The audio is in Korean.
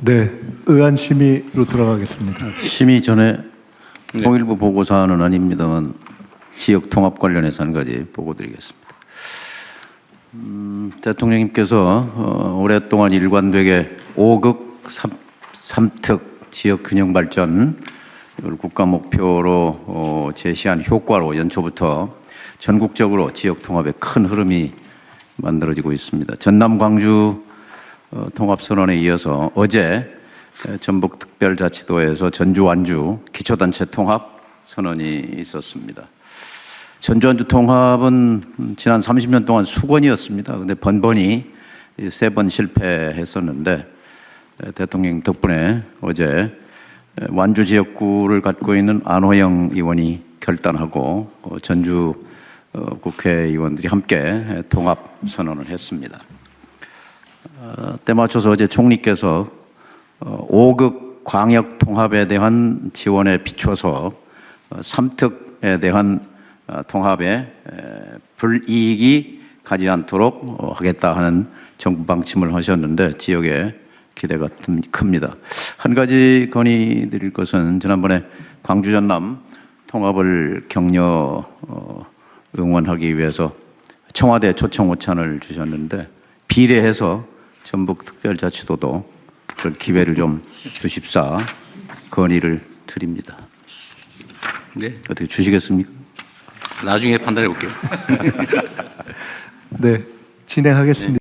네, 의안 심의로 돌아가겠습니다. 심의 전에 통일부 보고 사안은 아닙니다만 지역 통합 관련해서 한 가지 보고드리겠습니다. 음, 대통령님께서 어, 오랫동안 일관되게 5극 3, 특 지역 균형 발전 국가 목표로 어, 제시한 효과로 연초부터 전국적으로 지역 통합의 큰 흐름이 만들어지고 있습니다. 전남 광주 어, 통합선언에 이어서 어제 에, 전북특별자치도에서 전주 완주 기초단체 통합 선언이 있었습니다. 전주 완주 통합은 음, 지난 30년 동안 수건이었습니다. 근데 번번이 세 번 실패했었는데 에, 대통령 덕분에 어제 에, 완주 지역구를 갖고 있는 안호영 의원이 결단하고 어, 전주 어, 국회의원들이 함께 에, 통합 선언을 했습니다. 어, 때 맞춰서 어제 총리께서 어, 5극 광역 통합에 대한 지원에 비춰서 어, 3특에 대한 어, 통합에 에, 불이익이 가지 않도록 어, 하겠다 하는 정부 방침을 하셨는데 지역에 기대가 듭- 큽니다. 한 가지 건의드릴 것은 지난번에 광주 전남 통합을 격려 어, 응원하기 위해서 청와대 초청 오찬을 주셨는데 비례해서 전북 특별자치도도 그런 기회를 좀 주십사 건의를 드립니다. 네, 어떻게 주시겠습니까? 나중에 판단해 볼게요. 네, 진행하겠습니다.